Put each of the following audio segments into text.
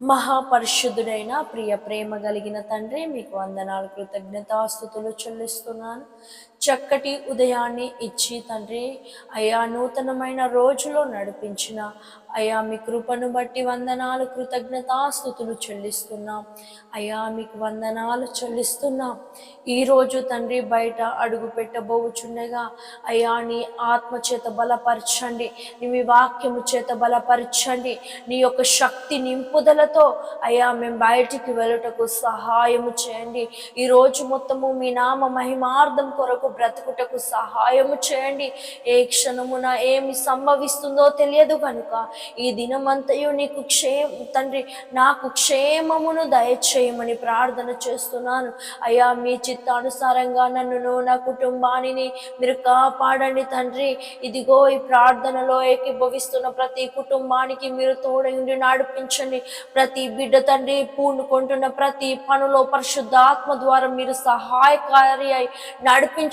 మహాపరిశుద్ధుడైన ప్రియ ప్రేమ కలిగిన తండ్రి మీకు వందనాలు కృతజ్ఞతాస్థుతులు చెల్లిస్తున్నాను. చక్కటి ఉదయాన్ని ఇచ్చి తండ్రి అయా నూతనమైన రోజులో నడిపించిన అయా మీ కృపను బట్టి వందనాలు కృతజ్ఞతాస్థుతులు చెల్లిస్తున్నాం. అయా మీకు వందనాలు చెల్లిస్తున్నాం. ఈరోజు తండ్రి బయట అడుగు పెట్టబోచుండగా అయా నీ ఆత్మ చేత బలపరచండి. నీ మీ వాక్యము చేత బలపరచండి. నీ యొక్క శక్తి నింపుదలతో అయా మేము బయటికి వెళ్ళుటకు సహాయము చేయండి. ఈరోజు మొత్తము మీ నామ మహిమార్థం కొరకు బ్రతుకుటకు సహాయము చేయండి. ఏ క్షణమున ఏమి సంభవిస్తుందో తెలియదు కనుక ఈ దినమంతయు నీకు క్షేమ తండ్రి నాకు క్షేమమును దయచేయమని ప్రార్థన చేస్తున్నాను. అయ్యా మీ చిత్తానుసారంగా నన్ను నా కుటుంబాన్ని మీరు కాపాడండి తండ్రి. ఇదిగో ఈ ప్రార్థనలో ఏకీభవిస్తున్న ప్రతి కుటుంబానికి మీరు తోడండి నడిపించండి. ప్రతి బిడ్డ తండ్రి పూనుకుంటున్న ప్రతి పనులో పరిశుద్ధాత్మ ద్వారా మీరు సహాయకారి అయి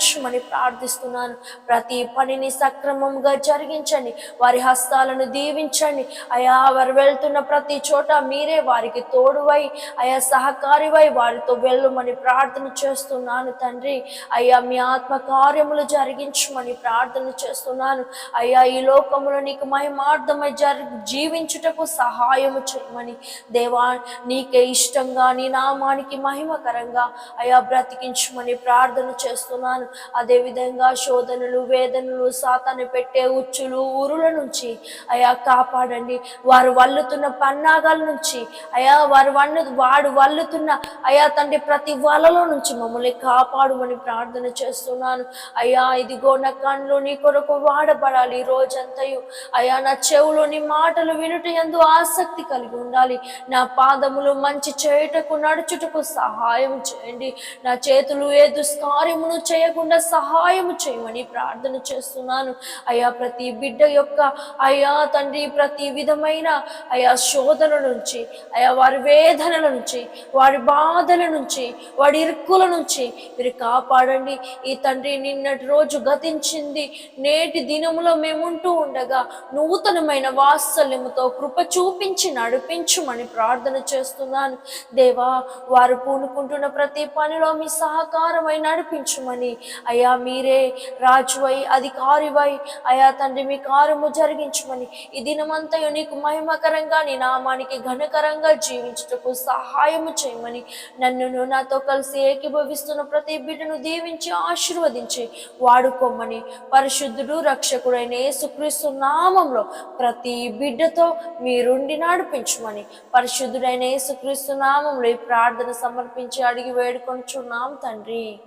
నడిపించమని ప్రార్థిస్తున్నాను. ప్రతి పనిని సక్రమంగా జరిగించండి. వారి హస్తాలను దీవించండి. అయా వారు వెళ్తున్న ప్రతి చోట మీరే వారికి తోడువై అయా సహకారివై వారితో వెళ్ళమని ప్రార్థన చేస్తున్నాను తండ్రి. అయ్యా మీ ఆత్మ కార్యములు జరిగించమని ప్రార్థన చేస్తున్నాను. అయ్యా ఈ లోకములో నీకు మహిమార్థమై జరి జీవించుటకు సహాయము చేయమని. దేవా నీకే ఇష్టంగా నీ నామానికి మహిమకరంగా అయా బ్రతికించమని ప్రార్థన చేస్తున్నాను. అదేవిధంగా శోధనలు వేదనలు సాతాను పెట్టే ఉచ్చులు ఊరుల నుంచి అయా కాపాడండి. వారు వల్లుతున్న పన్నాగాల నుంచి అయా వారు వన్ను వాడు వల్లుతున్న అయా తండ్రి ప్రతి వలలో నుంచి మమ్మల్ని కాపాడుమని ప్రార్థన చేస్తున్నాను. అయ్యా ఇదిగో నా కళ్ళు నీ కొరకు వాడబడాలి రోజంతయు. అయా నా చెవులు నీ మాటలు వినుట ఎందు ఆసక్తి కలిగి ఉండాలి. నా పాదములు మంచి చేయుటకు నడుచుటకు సహాయం చేయండి. నా చేతులు ఏ దుష్కార్యమును చేయకుండా సహాయం చేయమని ప్రార్థన చేస్తున్నాను. అయా ప్రతి బిడ్డ యొక్క అయా తండ్రి ప్రతి విధమైన అయా శోధన నుంచి అయా వారి వేదనల నుంచి వారి బాధల నుంచి వాడి ఇరుక్కుల నుంచి మీరు కాపాడండి. ఈ తండ్రి నిన్నటి రోజు గతించింది. నేటి దినములో మేముంటూ ఉండగా నూతనమైన వాత్సల్యముతో కృప చూపించి నడిపించుమని ప్రార్థన చేస్తున్నాను. దేవా వారు పూనుకుంటున్న ప్రతి పనిలో మీ సహకారమై నడిపించుమని అయ్యా మీరే రాజువై అధికారివై. అయా తండ్రి మీ కార్యము జరిగించమని. ఈ దినమంతయు నీకు మహిమకరంగా నీ నామానికి ఘనకరంగా జీవించుటకు సహాయము చేయమని. నన్నును నాతో కలిసి ఏకీభవిస్తున్న ప్రతి బిడ్డను దీవించి ఆశీర్వదించి వాడుకోమని. పరిశుద్ధుడు రక్షకుడైన యేసుక్రీస్తు నామంలో ప్రతి బిడ్డతో మీరుండి నడిపించమని. పరిశుద్ధుడైన యేసుక్రీస్తు నామంలో ఈ ప్రార్థన సమర్పించి అడిగి వేడుకొనుచున్నాం తండ్రి.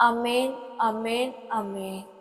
Amen, Amen, Amen.